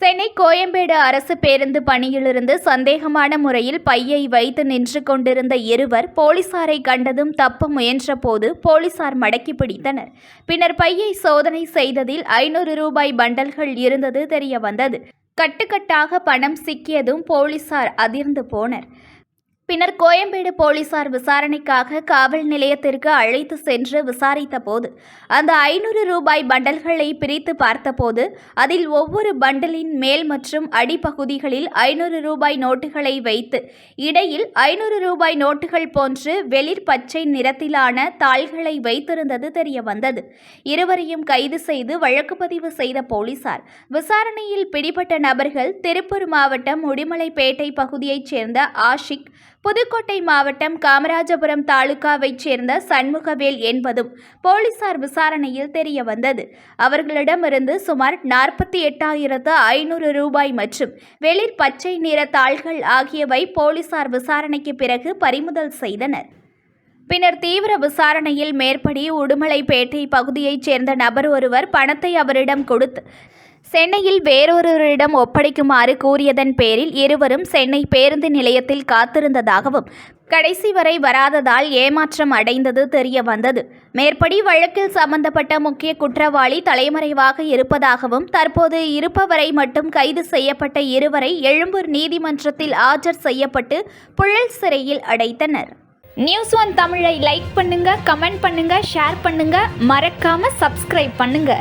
சென்னை கோயம்பேடு அரசு பேருந்து பணியிலிருந்து சந்தேகமான முறையில் பையை வைத்து நின்று கொண்டிருந்த இருவர் போலீசாரை கண்டதும் தப்ப முயன்றபோது போலீசார் மடக்கி பிடித்தனர். பின்னர் பையை சோதனை செய்ததில் ஐநூறு ரூபாய் பண்டல்கள் இருந்தது தெரியவந்தது. கட்டுக்கட்டாக பணம் சிக்கியதும் போலீசார் அதிர்ந்து போனர். பின்னர் கோயம்பேடு போலீசார் விசாரணைக்காக காவல் நிலையத்திற்கு அழைத்து சென்று விசாரித்த போது அந்த ஐநூறு ரூபாய் பண்டல்களை பிரித்து பார்த்தபோது அதில் ஒவ்வொரு பண்டலின் மேல் மற்றும் அடிப்பகுதிகளில் ஐநூறு ரூபாய் நோட்டுகளை வைத்து இடையில் ஐநூறு ரூபாய் நோட்டுகள் போன்று வெளிர் பச்சை நிறத்திலான தாள்களை வைத்திருந்தது தெரிய வந்தது இருவரையும் கைது செய்து வழக்கு பதிவு செய்த போலீசார் விசாரணையில் பிடிபட்ட நபர்கள் திருப்பூர் மாவட்டம் உடுமலைப்பேட்டை பகுதியைச் சேர்ந்த ஆஷிக் புதுக்கோட்டை மாவட்டம் காமராஜபுரம் தாலுகாவைச் சேர்ந்த சண்முகவேல் என்பதும் போலீசார் விசாரணையில் தெரிய வந்தது அவர்களிடமிருந்து சுமார் நாற்பத்தி எட்டாயிரத்து ஐநூறு ரூபாய் மற்றும் வெளிர் பச்சை நிற தாள்கள் ஆகியவை போலீசார் விசாரணைக்கு பிறகு பறிமுதல் செய்தனர். பின்னர் தீவிர விசாரணையில் மேற்படி உடுமலைப்பேட்டை பகுதியைச் சேர்ந்த நபர் ஒருவர் பணத்தை அவரிடம் கொடுத்து சென்னையில் வேறொருவரிடம் ஒப்படைக்குமாறு கூறியதன் பேரில் இருவரும் சென்னை பேருந்து நிலையத்தில் காத்திருந்ததாகவும் கடைசி வரை வராததால் ஏமாற்றம் அடைந்தது தெரிய வந்தது மேற்படி வழக்கில் சம்பந்தப்பட்ட முக்கிய குற்றவாளி தலைமறைவாக இருப்பதாகவும் தற்போது இருப்பவரை மட்டும் கைது செய்யப்பட்ட இருவரை எழும்பூர் நீதிமன்றத்தில் ஆஜர் செய்யப்பட்டு புழல் சிறையில் அடைத்தனர். நியூஸ் ஒன் தமிழை லைக் பண்ணுங்க கமெண்ட் பண்ணுங்க ஷேர் பண்ணுங்க. மறக்காம சப்ஸ்கிரைப் பண்ணுங்க.